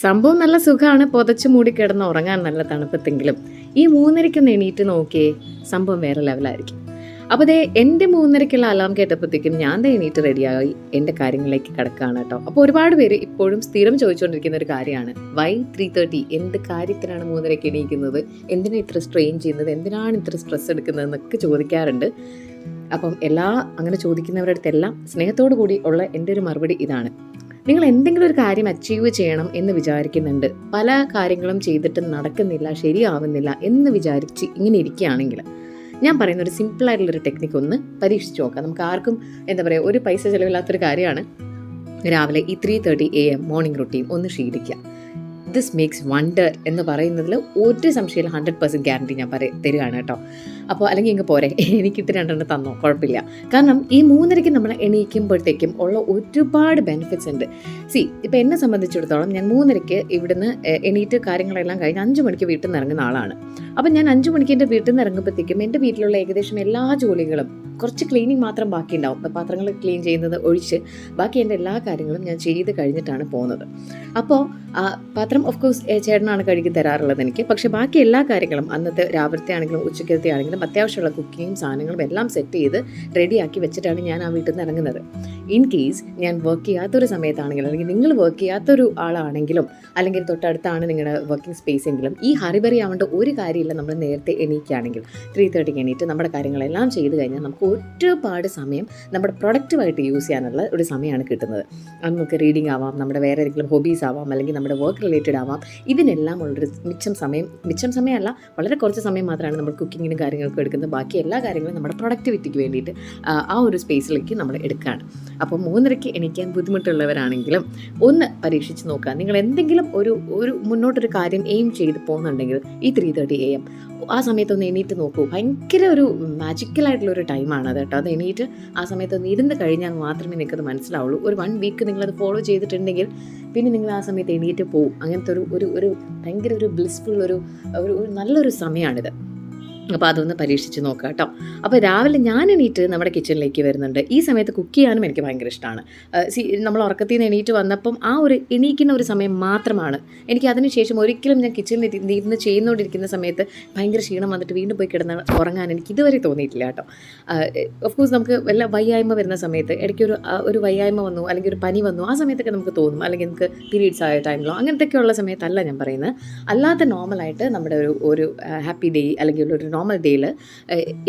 സംഭവം നല്ല സുഖമാണ് പുതച്ച് മൂടി കിടന്ന് ഉറങ്ങാൻ നല്ല തണുപ്പത്തെങ്കിലും. ഈ മൂന്നരയ്ക്കൊന്ന് എണീറ്റ് നോക്കിയേ സംഭവം വേറെ ലെവലായിരിക്കും. അപ്പോൾ ദേ എന്റെ മൂന്നരയ്ക്കുള്ള അലാം കേട്ടപ്പോഴത്തേക്കും ഞാൻ ദേ എണീറ്റ് റെഡിയായി. എന്റെ കാര്യങ്ങളിലേക്ക് കിടക്കുകയാണ് കേട്ടോ. അപ്പോൾ ഒരുപാട് പേര് ഇപ്പോഴും സ്ഥിരം ചോദിച്ചുകൊണ്ടിരിക്കുന്ന ഒരു കാര്യമാണ്. വൈ ത്രീ തേർട്ടി എന്ത് കാര്യത്തിനാണ് മൂന്നരയ്ക്ക് എണീക്കുന്നത്? എന്തിനാണ് ഇത്ര സ്ട്രെയിൻ ചെയ്യുന്നത്? എന്തിനാണ് ഇത്ര സ്ട്രെസ് എടുക്കുന്നത് എന്നൊക്കെ ചോദിക്കാറുണ്ട്. അപ്പം എല്ലാ അങ്ങനെ ചോദിക്കുന്നവരുടെ അടുത്തെല്ലാം സ്നേഹത്തോടു കൂടി ഉള്ള എന്റെ ഒരു മറുപടി ഇതാണ്. നിങ്ങൾ എന്തെങ്കിലും ഒരു കാര്യം അച്ചീവ് ചെയ്യണം എന്ന് വിചാരിക്കുന്നുണ്ട്. പല കാര്യങ്ങളും ചെയ്തിട്ട് നടക്കുന്നില്ല ശരിയാവുന്നില്ല എന്ന് വിചാരിച്ച് ഇങ്ങനെ ഇരിക്കുകയാണെങ്കിൽ. ഞാൻ പറയുന്ന ഒരു ഒരു ടെക്നിക്ക് ഒന്ന് പരീക്ഷിച്ച് നോക്കാം. നമുക്ക് ആർക്കും എന്താ പറയുക ഒരു പൈസ ചിലവില്ലാത്തൊരു കാര്യമാണ്. രാവിലെ ഈ three thirty A M morning routine ഒന്ന് ശീലിക്കുക ദിസ് മേക്സ് വണ്ടർ എന്ന് പറയുന്നതിൽ ഒരു സംശയമില്ല ഹൺഡ്രഡ് പെർസെന്റ് ഗ്യാരണ്ടി ഞാൻ പറയ തരികയാണ് കേട്ടോ. അപ്പോൾ അല്ലെങ്കിൽ ഇങ്ങ് പോരെ. എനിക്ക് എനിക്കിട്ട് രണ്ടെണ്ണം തന്നോ? കുഴപ്പമില്ല. കാരണം ഈ മൂന്നരയ്ക്ക് നമ്മൾ എണീക്കുമ്പോഴത്തേക്കും ഉള്ള ഒരുപാട് ബെനിഫിറ്റ്സ് ഉണ്ട്. സി ഇപ്പം എന്നെ സംബന്ധിച്ചിടത്തോളം ഞാൻ മൂന്നരയ്ക്ക് ഇവിടുന്ന് എണീറ്റ് കാര്യങ്ങളെല്ലാം കഴിഞ്ഞ് അഞ്ച് മണിക്ക് വീട്ടിൽ നിന്ന് ഇറങ്ങുന്ന ആളാണ്. അപ്പം ഞാൻ അഞ്ച് മണിക്ക് എന്റെ വീട്ടിൽ നിന്ന് ഇറങ്ങുമ്പോഴത്തേക്കും എന്റെ വീട്ടിലുള്ള ഏകദേശം എല്ലാ ജോലികളും കുറച്ച് ക്ലീനിങ് മാത്രം ബാക്കി ഉണ്ടാവും പാത്രങ്ങൾ ക്ലീൻ ചെയ്യുന്നത് ഒഴിച്ച് ബാക്കി എന്റെ എല്ലാ കാര്യങ്ങളും ഞാൻ ചെയ്ത് കഴിഞ്ഞിട്ടാണ് പോകുന്നത്. അപ്പോൾ പാത്രം ഓഫ് കോഴ്സ് ചേട്ടനാണ് കഴുകി തരാറുള്ളത് എനിക്ക്. പക്ഷേ ബാക്കി എല്ലാ കാര്യങ്ങളും അന്നത്തെ രാവിലത്തെ ആണെങ്കിലും ഉച്ചക്കത്തെ ആണെങ്കിലും അത്യാവശ്യമുള്ള കുക്കിങ്ങും സാധനങ്ങളും എല്ലാം സെറ്റ് ചെയ്ത് റെഡിയാക്കി വെച്ചിട്ടാണ് ഞാൻ ആ വീട്ടിൽ നിന്ന് ഇറങ്ങുന്നത്. ഇൻ കേസ് ഞാൻ വർക്ക് ചെയ്യാത്തൊരു സമയത്താണെങ്കിലും അല്ലെങ്കിൽ നിങ്ങൾ വർക്ക് ചെയ്യാത്തൊരു ആളാണെങ്കിലും അല്ലെങ്കിൽ തൊട്ടടുത്താണ് നിങ്ങളുടെ വർക്കിംഗ് സ്പേസ് എങ്കിലും ഈ ഹറിബറി ആവേണ്ട ഒരു കാര്യമില്ല നമ്മൾ നേരത്തെ എണീക്കുകയാണെങ്കിൽ. ത്രീ തേർട്ടിക്ക് എണീറ്റ് നമ്മുടെ കാര്യങ്ങളെല്ലാം ചെയ്ത് കഴിഞ്ഞാൽ നമുക്ക് ഒരുപാട് സമയം നമ്മുടെ പ്രൊഡക്റ്റീവായിട്ട് യൂസ് ചെയ്യാനുള്ള ഒരു സമയമാണ് കിട്ടുന്നത്. അത് നമുക്ക് റീഡിംഗ് ആവാം നമ്മുടെ വേറെ ഏതെങ്കിലും ഹോബീസ് ആവാം അല്ലെങ്കിൽ നമ്മുടെ വർക്ക് റിലേറ്റഡ് ആവാം. ഇതിനെല്ലാം ഉള്ളൊരു മിച്ചം സമയം മിച്ചം സമയമല്ല വളരെ കുറച്ച് സമയം മാത്രമാണ് നമ്മൾ കുക്കിങ്ങിനും കാര്യങ്ങൾക്കും എടുക്കുന്നത്. ബാക്കി എല്ലാ കാര്യങ്ങളും നമ്മുടെ പ്രൊഡക്ടിവിറ്റിക്ക് വേണ്ടിയിട്ട് ആ, ഒരു സ്പേസിലേക്ക് നമ്മൾ എടുക്കുകയാണ്. അപ്പോൾ മൂന്നരയ്ക്ക് എണീക്കാൻ ബുദ്ധിമുട്ടുള്ളവരാണെങ്കിലും ഒന്ന് പരീക്ഷിച്ച് നോക്കുക. നിങ്ങൾ എന്തെങ്കിലും ഒരു ഒരു മുന്നോട്ടൊരു കാര്യം എയിം ചെയ്ത് പോകുന്നുണ്ടെങ്കിൽ ഈ ത്രീ തേർട്ടി എ എം ആ സമയത്തൊന്ന് എണീറ്റ് നോക്കൂ. ഭയങ്കര ഒരു മാജിക്കലായിട്ടുള്ള ഒരു ടൈമാണ് അത് കേട്ടോ. അത് എണീറ്റ് ആ സമയത്തൊന്ന് ഇരുന്ന് കഴിഞ്ഞാൽ മാത്രമേ നിങ്ങൾക്കത് മനസ്സിലാവുള്ളൂ. ഒരു വൺ വീക്ക് നിങ്ങളത് ഫോളോ ചെയ്തിട്ടുണ്ടെങ്കിൽ പിന്നെ നിങ്ങൾ ആ സമയത്ത് എണീറ്റ് പോകും അങ്ങനത്തെ ഒരു ഒരു ഭയങ്കര ഒരു ബ്ലിസ്ഫുൾ ഒരു ഒരു നല്ലൊരു സമയമാണിത്. അപ്പോൾ അതൊന്ന് പരീക്ഷിച്ച് നോക്കുക കേട്ടോ. അപ്പോൾ രാവിലെ ഞാൻ എണീറ്റ് നമ്മുടെ കിച്ചണിലേക്ക് വരുന്നുണ്ട്. ഈ സമയത്ത് കുക്ക് ചെയ്യാനും എനിക്ക് ഭയങ്കര ഇഷ്ടമാണ് സി നമ്മൾ ഉറക്കത്തിൽ നിന്ന് എണീറ്റ് വന്നപ്പം ആ ഒരു എണീക്കുന്ന ഒരു സമയം മാത്രമാണ്. എനിക്ക് അതിനുശേഷം ഒരിക്കലും ഞാൻ കിച്ചണിൽ ഇരുന്ന് ചെയ്യുന്നുകൊണ്ടിരിക്കുന്ന സമയത്ത് ഭയങ്കര ക്ഷീണം വന്നിട്ട് വീണ്ടും പോയി കിടന്ന് ഉറങ്ങാൻ എനിക്ക് ഇതുവരെ തോന്നിയിട്ടില്ല കേട്ടോ. ഓഫ് കോഴ്സ് നമുക്ക് വല്ല വയ്യായ്മ വരുന്ന സമയത്ത് ഇടയ്ക്ക് ഒരു ഒരു വയ്യായ്മ വന്നു അല്ലെങ്കിൽ ഒരു പനി വന്നു ആ സമയത്തൊക്കെ നമുക്ക് തോന്നും. അല്ലെങ്കിൽ നമുക്ക് പീരീഡ്സ് ആയ ടൈമിലോ അങ്ങനത്തെയൊക്കെ ഉള്ള സമയത്തല്ല ഞാൻ പറയുന്നത്. അല്ലാത്ത നോർമലായിട്ട് നമ്മുടെ ഒരു ഒരു ഹാപ്പി ഡേ അല്ലെങ്കിൽ ഒരു നോർമൽ ഡേയിൽ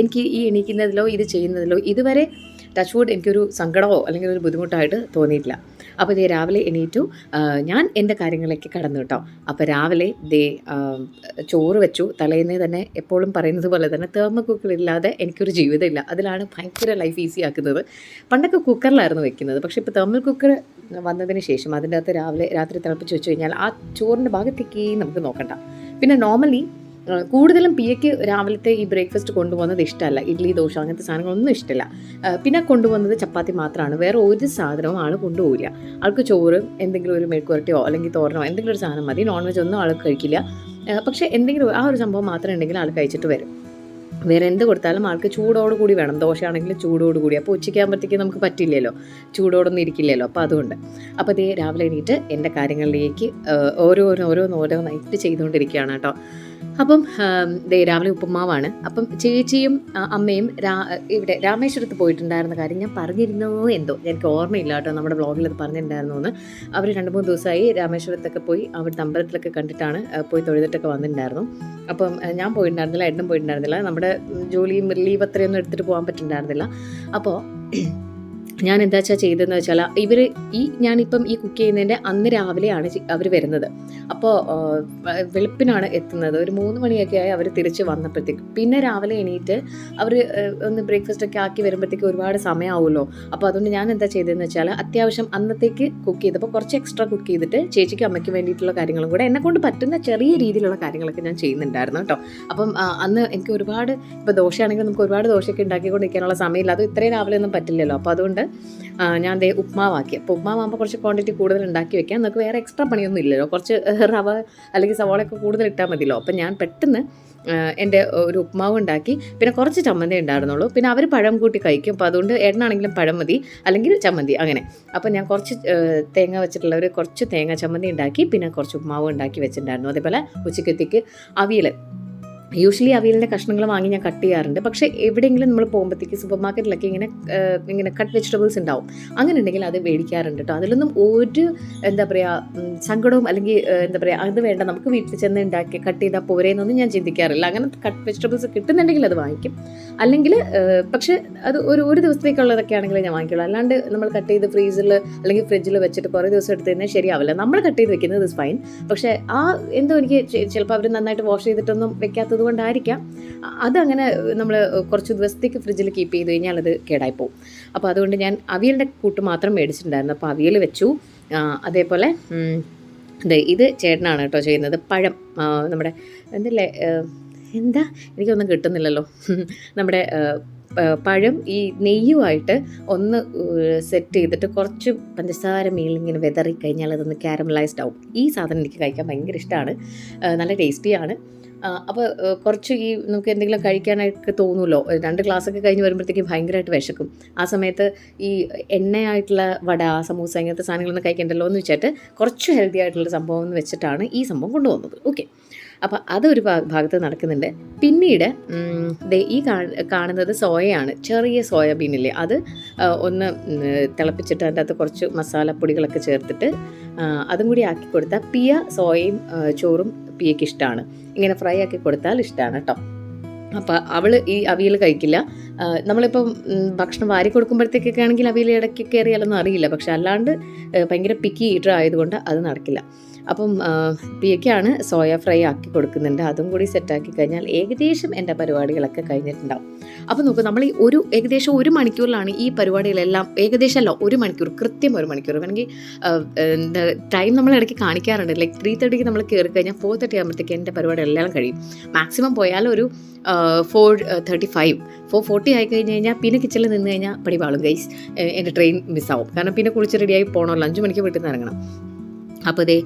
എനിക്ക് ഈ എണീക്കുന്നതിലോ ഇത് ചെയ്യുന്നതിലോ ഇതുവരെ ടച്ച് വുഡ് എനിക്കൊരു സങ്കടമോ അല്ലെങ്കിൽ ഒരു ബുദ്ധിമുട്ടായിട്ട് തോന്നിയിട്ടില്ല. അപ്പോൾ ഇതേ രാവിലെ എണീറ്റു. ഞാൻ എന്റെ കാര്യങ്ങളൊക്കെ കടന്നു കേട്ടോ. അപ്പോൾ രാവിലെ ദേ ചോറ് വെച്ചു. തലേന്ന് തന്നെ എപ്പോഴും പറയുന്നത് പോലെ തന്നെ തേർമ കുക്കറില്ലാതെ എനിക്കൊരു ജീവിതമില്ല അതിലാണ് ഭയങ്കര ലൈഫ് ഈസി ആക്കുന്നത്. പണ്ടൊക്കെ കുക്കറിലായിരുന്നു വെക്കുന്നത്. പക്ഷേ ഇപ്പോൾ തേർമൽ കുക്കർ വന്നതിന് ശേഷം അതിന്റെ അകത്ത് രാവിലെ രാത്രി തിളപ്പിച്ച് വെച്ച് കഴിഞ്ഞാൽ ആ ചോറിന്റെ ഭാഗത്തേക്ക് നമുക്ക് നോക്കണ്ട. പിന്നെ നോർമലി കൂടുതലും പിയയ്ക്ക് രാവിലത്തെ ഈ ബ്രേക്ക്ഫാസ്റ്റ് കൊണ്ടുപോകുന്നത് ഇഷ്ടമല്ല. ഇഡ്ഡലി ദോശ അങ്ങനത്തെ സാധനങ്ങളൊന്നും ഇഷ്ടമല്ല. പിന്നെ കൊണ്ടുപോകുന്നത് ചപ്പാത്തി മാത്രമാണ്. വേറെ ഒരു സാധനവും ആൾ കൊണ്ടുപോകില്ല ആൾക്ക് ചോറ് എന്തെങ്കിലും ഒരു മെഴുക്കുവരട്ടിയോ അല്ലെങ്കിൽ തോരണോ എന്തെങ്കിലും ഒരു സാധനം മതി. നോൺ വെജ് ഒന്നും ആൾക്ക് കഴിക്കില്ല. പക്ഷേ എന്തെങ്കിലും ആ ഒരു സംഭവം മാത്രം ഉണ്ടെങ്കിൽ ആൾ കഴിച്ചിട്ട് വരും. വേറെ എന്ത് കൊടുത്താലും ആൾക്ക് ചൂടോടുകൂടി വേണം. ദോശയാണെങ്കിൽ ചൂടോട് കൂടി. അപ്പോൾ ഉച്ചയ്ക്കാകുമ്പോഴത്തേക്ക് നമുക്ക് പറ്റില്ലല്ലോ ചൂടോടൊന്നും ഇരിക്കില്ലല്ലോ. അപ്പോൾ അതുകൊണ്ട്. അപ്പോൾ ഇതേ രാവിലെ എണീറ്റ് എന്റെ കാര്യങ്ങളിലേക്ക് ഓരോരോ ഓരോ ഓരോന്ന് നൈറ്റ് ചെയ്തുകൊണ്ടിരിക്കുകയാണ് കേട്ടോ. അപ്പം ദേ രാവിലെ ഉപ്പുമാവാണ്. അപ്പം ചേച്ചിയും അമ്മയും രാ ഇവിടെ രാമേശ്വരത്ത് പോയിട്ടുണ്ടായിരുന്ന കാര്യം ഞാൻ പറഞ്ഞിരുന്നോ എന്തോ? എനിക്ക് ഓർമ്മയില്ല കേട്ടോ നമ്മുടെ ബ്ലോഗിൽ അത് പറഞ്ഞിട്ടുണ്ടായിരുന്നു എന്ന് അവർ രണ്ട് മൂന്ന് ദിവസമായി രാമേശ്വരത്തൊക്കെ പോയി അവിടുത്തെ അമ്പലത്തിലൊക്കെ കണ്ടിട്ടാണ് പോയി തൊഴുതിട്ടൊക്കെ വന്നിട്ടുണ്ടായിരുന്നു. അപ്പം ഞാൻ പോയിട്ടുണ്ടായിരുന്നില്ല എണ്ണം പോയിട്ടുണ്ടായിരുന്നില്ല. നമ്മുടെ ജോലിയും ലീവ് അത്രയൊന്നും എടുത്തിട്ട് പോകാൻ പറ്റുന്നുണ്ടായിരുന്നില്ല. അപ്പോൾ ഞാൻ എന്താ വെച്ചാൽ ചെയ്തതെന്ന് വെച്ചാൽ ഇവർ ഈ ഞാനിപ്പം ഈ കുക്ക് ചെയ്യുന്നതിന്റെ അന്ന് രാവിലെയാണ് അവർ വരുന്നത്. അപ്പോൾ വെളുപ്പിനാണ് എത്തുന്നത്. ഒരു മൂന്ന് മണിയൊക്കെ ആയി അവർ തിരിച്ച് വന്നപ്പോഴത്തേക്ക്. പിന്നെ രാവിലെ എണീറ്റ് അവർ ഒന്ന് ബ്രേക്ക്ഫാസ്റ്റ് ഒക്കെ ആക്കി വരുമ്പോഴത്തേക്ക് ഒരുപാട് സമയമാവുമല്ലോ അപ്പോൾ അതുകൊണ്ട് ഞാൻ എന്താ ചെയ്തതെന്ന് വെച്ചാൽ അത്യാവശ്യം അന്നത്തേക്ക് കുക്ക് ചെയ്തപ്പോൾ കുറച്ച് എക്സ്ട്രാ കുക്ക് ചെയ്തിട്ട് ചേച്ചിക്കും അമ്മയ്ക്ക് വേണ്ടിയിട്ടുള്ള കാര്യങ്ങളും കൂടെ എന്നെ കൊണ്ട് പറ്റുന്ന ചെറിയ രീതിയിലുള്ള കാര്യങ്ങളൊക്കെ ഞാൻ ചെയ്യുന്നുണ്ടായിരുന്നു കേട്ടോ. അപ്പം അന്ന് എനിക്ക് ഒരുപാട് ഇപ്പോൾ ദോശയാണെങ്കിൽ നമുക്ക് ഒരുപാട് ദോശയൊക്കെ ഉണ്ടാക്കിക്കൊണ്ടിരിക്കാനുള്ള സമയമില്ല. അത് ഇത്രയും രാവിലെ ഒന്നും പറ്റില്ലല്ലോ. അപ്പോൾ അതുകൊണ്ട് ഞാൻ ദേ ഉപ്മാവാക്കി. അപ്പോൾ ഉപ്മാവാകുമ്പോൾ കുറച്ച് ക്വാണ്ടിറ്റി കൂടുതൽ ഉണ്ടാക്കി വെക്കാം. നമുക്ക് വേറെ എക്സ്ട്രാ പണിയൊന്നും ഇല്ലല്ലോ. കുറച്ച് റവ അല്ലെങ്കിൽ സവാളയൊക്കെ കൂടുതൽ ഇട്ടാൽ മതിയല്ലോ. അപ്പം ഞാൻ പെട്ടെന്ന് എന്റെ ഒരു ഉപ്മാവ് ഉണ്ടാക്കി. പിന്നെ കുറച്ച് ചമ്മന്തി ഉണ്ടായിരുന്നുള്ളൂ. പിന്നെ അവർ പഴം കൂട്ടി കഴിക്കും. അപ്പോൾ അതുകൊണ്ട് എണ്ണാണെങ്കിലും പഴം മതി. അല്ലെങ്കിൽ ചമ്മന്തി. അങ്ങനെ. അപ്പോൾ ഞാൻ കുറച്ച് തേങ്ങ വെച്ചിട്ടുള്ള ഒരു കുറച്ച് തേങ്ങ ചമ്മന്തി ഉണ്ടാക്കി. പിന്നെ കുറച്ച് ഉപ്മാവ് ഉണ്ടാക്കി വെച്ചിട്ടുണ്ടായിരുന്നു. അതേപോലെ ഉച്ചക്കത്തേക്ക് അവിയൽ യൂഷ്വലി അവിയലിന്റെ കഷ്ണങ്ങൾ വാങ്ങി ഞാൻ കട്ട് ചെയ്യാറുണ്ട്. പക്ഷേ എവിടെയെങ്കിലും നമ്മൾ പോകുമ്പോഴത്തേക്ക് സൂപ്പർ മാർക്കറ്റിലൊക്കെ ഇങ്ങനെ ഇങ്ങനെ കട്ട് വെജിറ്റബിൾസ് ഉണ്ടാവും അങ്ങനെ ഉണ്ടെങ്കിൽ അത് മേടിക്കാറുണ്ട് കേട്ടോ അതിലൊന്നും ഒരു എന്താ പറയുക സങ്കടവും അല്ലെങ്കിൽ എന്താ പറയുക അത് വേണ്ട. നമുക്ക് വീട്ടിൽ ചെന്ന് ഉണ്ടാക്കി കട്ട് ചെയ്താൽ പോരേന്നൊന്നും ഞാൻ ചിന്തിക്കാറില്ല. അങ്ങനെ കട്ട് വെജിറ്റബിൾസ് കിട്ടുന്നുണ്ടെങ്കിൽ അത് വാങ്ങിക്കും. അല്ലെങ്കിൽ പക്ഷേ അത് ഒരു ഒരു ദിവസത്തേക്കുള്ളതൊക്കെ ആണെങ്കിൽ ഞാൻ വാങ്ങിക്കുള്ളൂ. അല്ലാണ്ട് നമ്മൾ കട്ട് ചെയ്ത് ഫ്രീസറിൽ അല്ലെങ്കിൽ ഫ്രിഡ്ജിൽ വെച്ചിട്ട് കുറേ ദിവസം എടുത്ത് കഴിഞ്ഞാൽ ശരിയാവില്ല. നമ്മൾ കട്ട് ചെയ്ത് വെക്കുന്നത് ഇസ് ഫൈൻ പക്ഷേ ആ എന്തോ എനിക്ക് ചിലപ്പോൾ അവർ നന്നായിട്ട് വാഷ് ചെയ്തിട്ടൊന്നും വെക്കാത്തത് കൊണ്ടായിരിക്കാം അ- അതങ്ങനെ നമ്മൾ കുറച്ച് ദിവസത്തേക്ക് ഫ്രിഡ്ജിൽ കീപ്പ് ചെയ്ത് കഴിഞ്ഞാൽ അത് കേടായിപ്പോവും അപ്പോൾ അതുകൊണ്ട് ഞാൻ അവിയലിന്റെ കൂട്ട് മാത്രം മേടിച്ചിട്ടുണ്ടായിരുന്നു. അപ്പോൾ അവിയൽ വെച്ചു. അതേപോലെ ഇത് ഇത് ചേട്ടനാണ് കേട്ടോ ചെയ്യുന്നത്. പഴം നമ്മുടെ എന്തല്ലേ എന്താ? എനിക്കൊന്നും കിട്ടുന്നില്ലല്ലോ. നമ്മുടെ പഴം ഈ നെയ്യുമായിട്ട് ഒന്ന് സെറ്റ് ചെയ്തിട്ട് കുറച്ച് പഞ്ചസാര മേലിങ്ങനെ വെതറി കഴിഞ്ഞാൽ അതൊന്ന് കാരമലൈസ്ഡ് ആവും. ഈ സാധനം എനിക്ക് കഴിക്കാൻ ഭയങ്കര ഇഷ്ടമാണ് നല്ല ടേസ്റ്റിയാണ് അപ്പോൾ കുറച്ച് ഈ നമുക്ക് എന്തെങ്കിലും കഴിക്കാനായിട്ട് തോന്നുമല്ലോ രണ്ട് ക്ലാസ്സൊക്കെ കഴിഞ്ഞ് വരുമ്പോഴത്തേക്കും ഭയങ്കരമായിട്ട് വിശക്കും. ആ സമയത്ത് ഈ എണ്ണയായിട്ടുള്ള വട സമൂസ ഇങ്ങനത്തെ സാധനങ്ങളൊന്നും കഴിക്കണ്ടല്ലോ എന്ന് വെച്ചിട്ട് കുറച്ച് ഹെൽത്തി ആയിട്ടുള്ള സംഭവം എന്ന് വെച്ചിട്ടാണ് ഈ സംഭവം കൊണ്ടുപോകുന്നത് ഓക്കെ അപ്പോൾ അതൊരു ഭാഗത്ത് നടക്കുന്നുണ്ട്. പിന്നീട് ഈ കാണുന്നത് സോയയാണ്. ചെറിയ സോയാബീനില്ലേ. അത് ഒന്ന് തിളപ്പിച്ചിട്ട് അതിന്റെ അകത്ത് കുറച്ച് മസാലപ്പൊടികളൊക്കെ ചേർത്തിട്ട് അതും കൂടി ആക്കി കൊടുത്താൽ പിയ സോയയും ചോറും പിയയ്ക്ക് ഇഷ്ടമാണ് ഇങ്ങനെ ഫ്രൈ ആക്കി കൊടുത്താൽ ഇഷ്ടമാണ് കേട്ടോ അപ്പോൾ അവൾ ഈ അവിയൽ കഴിക്കില്ല. നമ്മളിപ്പം ഭക്ഷണം വാരി കൊടുക്കുമ്പോഴത്തേക്കൊക്കെ ആണെങ്കിൽ അവിയൽ ഇടയ്ക്ക് കയറിയാലൊന്നും അറിയില്ല. പക്ഷെ അല്ലാണ്ട് ഭയങ്കര പിക്കി ഈറ്റർ ആയതുകൊണ്ട് അത് നടക്കില്ല. അപ്പം ആ, പിയയ്ക്കാണ് സോയ ഫ്രൈ ആക്കി കൊടുക്കുന്നുണ്ട്. അതും കൂടി സെറ്റാക്കി കഴിഞ്ഞാൽ ഏകദേശം എന്റെ പരിപാടികളൊക്കെ കഴിഞ്ഞിട്ടുണ്ടാവും. അപ്പോൾ നോക്കൂ നമ്മൾ ഈ ഒരു ഏകദേശം ഒരു മണിക്കൂറിലാണ് ഈ പരിപാടികളെല്ലാം ഏകദേശം അല്ല ഒരു മണിക്കൂർ കൃത്യം ഒരു മണിക്കൂർ. വേണമെങ്കിൽ ടൈം നമ്മൾ ഇടയ്ക്ക് കാണിക്കാറുണ്ട്. ലൈക്ക് ത്രീ തേർട്ടിക്ക് നമ്മൾ കയറി കഴിഞ്ഞാൽ ഫോർ തേർട്ടി ആകുമ്പോഴത്തേക്ക് എന്റെ പരിപാടികളെല്ലാം കഴിയും. മാക്സിമം പോയാൽ ഒരു four thirty five four forty ആയി കഴിഞ്ഞ് കഴിഞ്ഞാൽ പിന്നെ കിച്ചണിൽ നിന്ന് കഴിഞ്ഞാൽ പടിവാളും ഗൈസ് എന്റെ ട്രെയിൻ മിസ്സാവും കാരണം പിന്നെ കുളിച്ച് റെഡിയായി പോകണമല്ലോ അഞ്ച് മണിക്ക് വീട്ടിൽ നിന്ന് ഇറങ്ങണം. അപ്പോൾ ഇതേ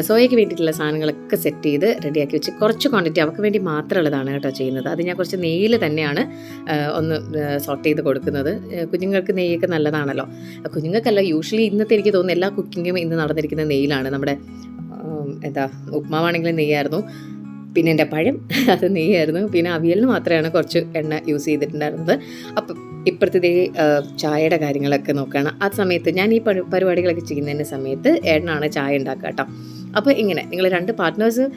സോയയ്ക്ക് വേണ്ടിയിട്ടുള്ള സാധനങ്ങളൊക്കെ സെറ്റ് ചെയ്ത് റെഡിയാക്കി വെച്ച് കുറച്ച് ക്വാണ്ടിറ്റി അവർക്ക് വേണ്ടി മാത്രമുള്ളതാണ് കേട്ടോ ചെയ്യുന്നത്. അത് ഞാൻ കുറച്ച് നെയ്യിൽ തന്നെയാണ് ഒന്ന് സോർട്ട് ചെയ്ത് കൊടുക്കുന്നത്. കുഞ്ഞുങ്ങൾക്ക് നെയ്യൊക്കെ നല്ലതാണല്ലോ. കുഞ്ഞുങ്ങൾക്കല്ല യൂഷ്വലി ഇന്നത്തെ എനിക്ക് തോന്നുന്നു എല്ലാ കുക്കിങ്ങും ഇന്ന് നടന്നിരിക്കുന്ന നെയ്യിലാണ്. നമ്മുടെ എന്താ ഉപ്മാവാണെങ്കിലും നെയ്യായിരുന്നു. പിന്നെ എന്റെ പഴം അത് നെയ്യായിരുന്നു. പിന്നെ അവിയലിന് മാത്രമാണ് കുറച്ച് എണ്ണ യൂസ് ചെയ്തിട്ടുണ്ടായിരുന്നത്. അപ്പം ഇപ്പുറത്തെ ദേ, ചായയുടെ കാര്യങ്ങളൊക്കെ നോക്കുകയാണ്. ആ സമയത്ത് ഞാൻ ഈ പരി- പരിപാടികളൊക്കെ ചെയ്യുന്നതിന്റെ സമയത്ത് എണ്ണാണ് ചായ ഉണ്ടാക്കുക കേട്ടോ. അപ്പോൾ ഇങ്ങനെ നിങ്ങൾ രണ്ട് പാർട്ട്നേഴ്സ്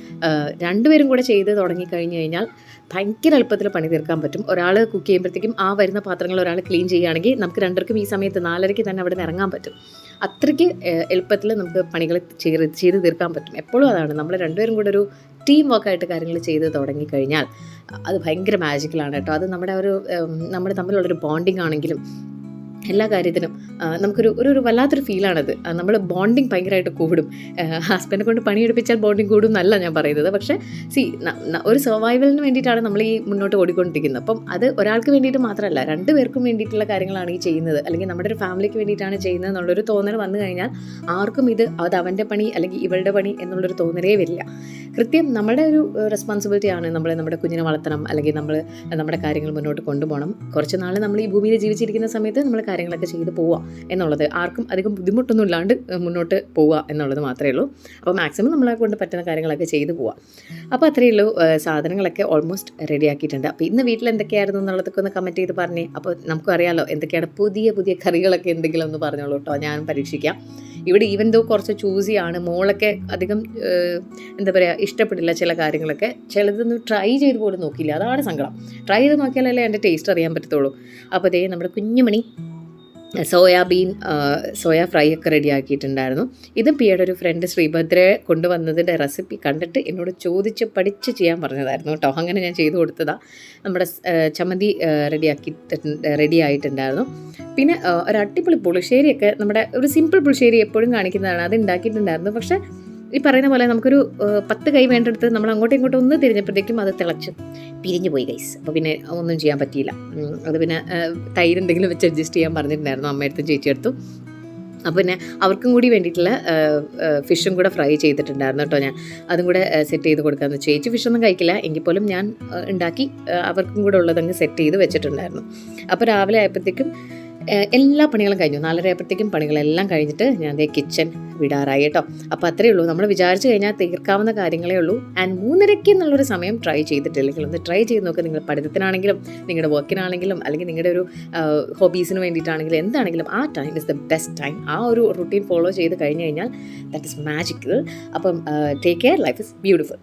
രണ്ടുപേരും കൂടെ ചെയ്ത് തുടങ്ങിക്കഴിഞ്ഞ് കഴിഞ്ഞാൽ ഭയങ്കര എളുപ്പത്തിൽ പണി തീർക്കാൻ പറ്റും. ഒരാൾ കുക്ക് ചെയ്യുമ്പോഴത്തേക്കും ആ വരുന്ന പാത്രങ്ങൾ ഒരാൾ ക്ലീൻ ചെയ്യുകയാണെങ്കിൽ നമുക്ക് രണ്ടുപേർക്കും ഈ സമയത്ത് നാലരയ്ക്ക് തന്നെ അവിടെ നിന്ന് ഇറങ്ങാൻ പറ്റും. അത്രയ്ക്ക് എളുപ്പത്തിൽ നമുക്ക് പണികൾ ചെയ്ത് ചെയ്ത് തീർക്കാൻ പറ്റും. എപ്പോഴും അതാണ്. നമ്മൾ രണ്ടുപേരും കൂടെ ഒരു ടീം വർക്കായിട്ട് കാര്യങ്ങൾ ചെയ്ത് തുടങ്ങിക്കഴിഞ്ഞാൽ അത് ഭയങ്കര മാജിക്കലാണ് കേട്ടോ. അത് നമ്മുടെ ഒരു നമ്മുടെ തമ്മിലുള്ളൊരു ബോണ്ടിങ് ആണെങ്കിലും എല്ലാ കാര്യത്തിനും നമുക്കൊരു ഒരു ഒരു വല്ലാത്തൊരു ഫീലാണത്. നമ്മൾ ബോണ്ടിങ് ഭയങ്കരമായിട്ട് കൂടും. ഹസ്ബൻഡിനെ കൊണ്ട് പണിയെടുപ്പിച്ചാൽ ബോണ്ടിങ് കൂടും എന്നല്ല ഞാൻ പറയുന്നത്. പക്ഷേ സി ഒരു സർവൈവലിന് വേണ്ടിയിട്ടാണ് നമ്മൾ ഈ മുന്നോട്ട് ഓടിക്കൊണ്ടിരിക്കുന്നത്. അപ്പം അത് ഒരാൾക്ക് വേണ്ടിയിട്ട് മാത്രമല്ല രണ്ട് പേർക്കും വേണ്ടിയിട്ടുള്ള കാര്യങ്ങളാണ് ഈ ചെയ്യുന്നത്. അല്ലെങ്കിൽ നമ്മുടെ ഒരു ഫാമിലിക്ക് വേണ്ടിയിട്ടാണ് ചെയ്യുന്നത് എന്നുള്ളൊരു തോന്നൽ വന്നു കഴിഞ്ഞാൽ ആർക്കും ഇത് അത് അവന്റെ പണി അല്ലെങ്കിൽ ഇവളുടെ പണി എന്നുള്ളൊരു തോന്നലേ വരില്ല. കൃത്യം നമ്മുടെ ഒരു റെസ്പോൺസിബിലിറ്റിയാണ് നമ്മൾ നമ്മുടെ കുഞ്ഞിനെ വളർത്തണം അല്ലെങ്കിൽ നമ്മൾ നമ്മുടെ കാര്യങ്ങൾ മുന്നോട്ട് കൊണ്ടുപോകണം. കുറച്ച് നാൾ നമ്മൾ ഈ ഭൂമിയിൽ ജീവിച്ചിരിക്കുന്ന സമയത്ത് നമ്മൾ കാര്യങ്ങളൊക്കെ ചെയ്ത് പോവുക എന്നുള്ളത്. ആർക്കും അധികം ബുദ്ധിമുട്ടൊന്നും ഇല്ലാണ്ട് മുന്നോട്ട് പോവുക എന്നുള്ളത് മാത്രമേ ഉള്ളൂ. അപ്പോൾ മാക്സിമം നമ്മളെ കൊണ്ട് പറ്റുന്ന കാര്യങ്ങളൊക്കെ ചെയ്ത് പോവുക. അപ്പോൾ അത്രയേ ഉള്ളൂ. സാധനങ്ങളൊക്കെ ഓൾമോസ്റ്റ് റെഡി ആക്കിയിട്ടുണ്ട്. അപ്പോൾ ഇന്ന് വീട്ടിൽ എന്തൊക്കെയായിരുന്നു എന്നുള്ളതൊക്കെ ഒന്ന് കമന്റ് ചെയ്ത് പറഞ്ഞേ. അപ്പോൾ നമുക്കറിയാമല്ലോ എന്തൊക്കെയാണ് പുതിയ പുതിയ കറികളൊക്കെ എന്തെങ്കിലും ഒന്ന് പറഞ്ഞോളൂ കേട്ടോ. ഞാനും പരീക്ഷിക്കാം. ഇവിടെ ഈവൻ ദോ കുറച്ച് ചൂസിയാണ് മോളൊക്കെ അധികം എന്താ പറയുക ഇഷ്ടപ്പെടില്ല ചില കാര്യങ്ങളൊക്കെ. ചിലതൊന്നും ട്രൈ ചെയ്ത് പോലും നോക്കിയില്ല. അതാണ് സങ്കടം. ട്രൈ ചെയ്ത് നോക്കിയാലല്ലേ എന്റെ ടേസ്റ്റ് അറിയാൻ പറ്റത്തുള്ളൂ. അപ്പോൾ അതേ നമ്മുടെ കുഞ്ഞുമണി. സോയാബീൻ സോയ ഫ്രൈ ഒക്കെ റെഡി ആക്കിയിട്ടുണ്ടായിരുന്നു. ഇതും പിയുടെ ഒരു ഫ്രണ്ട് ശ്രീഭദ്രയെ കൊണ്ടുവന്നതിന്റെ റെസിപ്പി കണ്ടിട്ട് എന്നോട് ചോദിച്ച് പഠിച്ച് ചെയ്യാൻ പറഞ്ഞതായിരുന്നു കേട്ടോ. അങ്ങനെ ഞാൻ ചെയ്തു കൊടുത്തതാണ് നമ്മുടെ ചമ്മന്തി റെഡി ആക്കിയിട്ട് റെഡി ആയിട്ടുണ്ടായിരുന്നു. പിന്നെ ഒരു അടിപൊളി പുളിശ്ശേരിയൊക്കെ നമ്മുടെ ഒരു സിമ്പിൾ പുളിശ്ശേരി എപ്പോഴും കാണിക്കുന്നതാണ്. അത് ഉണ്ടാക്കിയിട്ടുണ്ടായിരുന്നു. പക്ഷേ ഈ പറയുന്ന പോലെ നമുക്കൊരു പത്ത് കൈ വേണ്ടെടുത്ത് നമ്മൾ അങ്ങോട്ടും ഇങ്ങോട്ടും ഒന്ന് തിരിഞ്ഞപ്പോഴത്തേക്കും അത് തിളച്ച്. പിരിഞ്ഞു പോയി ഗൈസ് അപ്പോൾ പിന്നെ ഒന്നും ചെയ്യാൻ പറ്റിയില്ല. അത് പിന്നെ തൈര് എന്തെങ്കിലും വെച്ച് അഡ്ജസ്റ്റ് ചെയ്യാൻ പറഞ്ഞിട്ടുണ്ടായിരുന്നു. അമ്മയടുത്തും ചേച്ചിയടുത്തും അപ്പോൾ പിന്നെ അവർക്കും കൂടി വേണ്ടിയിട്ടുള്ള ഫിഷും കൂടെ ഫ്രൈ ചെയ്തിട്ടുണ്ടായിരുന്നു കേട്ടോ ഞാൻ. അതും കൂടെ സെറ്റ് ചെയ്ത് കൊടുക്കാമെന്ന്. ചേച്ചി ഫിഷൊന്നും കഴിക്കില്ല. എങ്കിൽ പോലും ഞാൻ ഉണ്ടാക്കി അവർക്കും കൂടെ ഉള്ളതങ്ങ് സെറ്റ് ചെയ്ത് വെച്ചിട്ടുണ്ടായിരുന്നു. അപ്പോൾ രാവിലെ ആയപ്പോഴത്തേക്കും എല്ലാ പണികളും കഴിഞ്ഞു. നാലര ആയപ്പോഴത്തേക്കും പണികളെല്ലാം കഴിഞ്ഞിട്ട് ഞാൻ ദേ കിച്ചൺ വിടാറായി കേട്ടോ. അപ്പോൾ അത്രയേ ഉള്ളൂ. നമ്മൾ വിചാരിച്ചു കഴിഞ്ഞാൽ തീർക്കാവുന്ന കാര്യങ്ങളേ ഉള്ളൂ. ആൻഡ് മൂന്നരയ്ക്ക് എന്നുള്ളൊരു സമയം ട്രൈ ചെയ്തിട്ടില്ലെങ്കിൽ ഒന്ന് ട്രൈ ചെയ്ത് നോക്കുക നിങ്ങൾ പഠിത്തത്തിനാണെങ്കിലും നിങ്ങളുടെ വർക്കിനാണെങ്കിലും അല്ലെങ്കിൽ നിങ്ങളുടെ ഒരു ഹോബീസിന് വേണ്ടിയിട്ടാണെങ്കിലും എന്താണെങ്കിലും ആ time is the best time ആ ഒരു റുട്ടീൻ ഫോളോ ചെയ്ത് കഴിഞ്ഞ് കഴിഞ്ഞാൽ ദാറ്റ് ഇസ് മാജിക്കൽ അപ്പം take care life is beautiful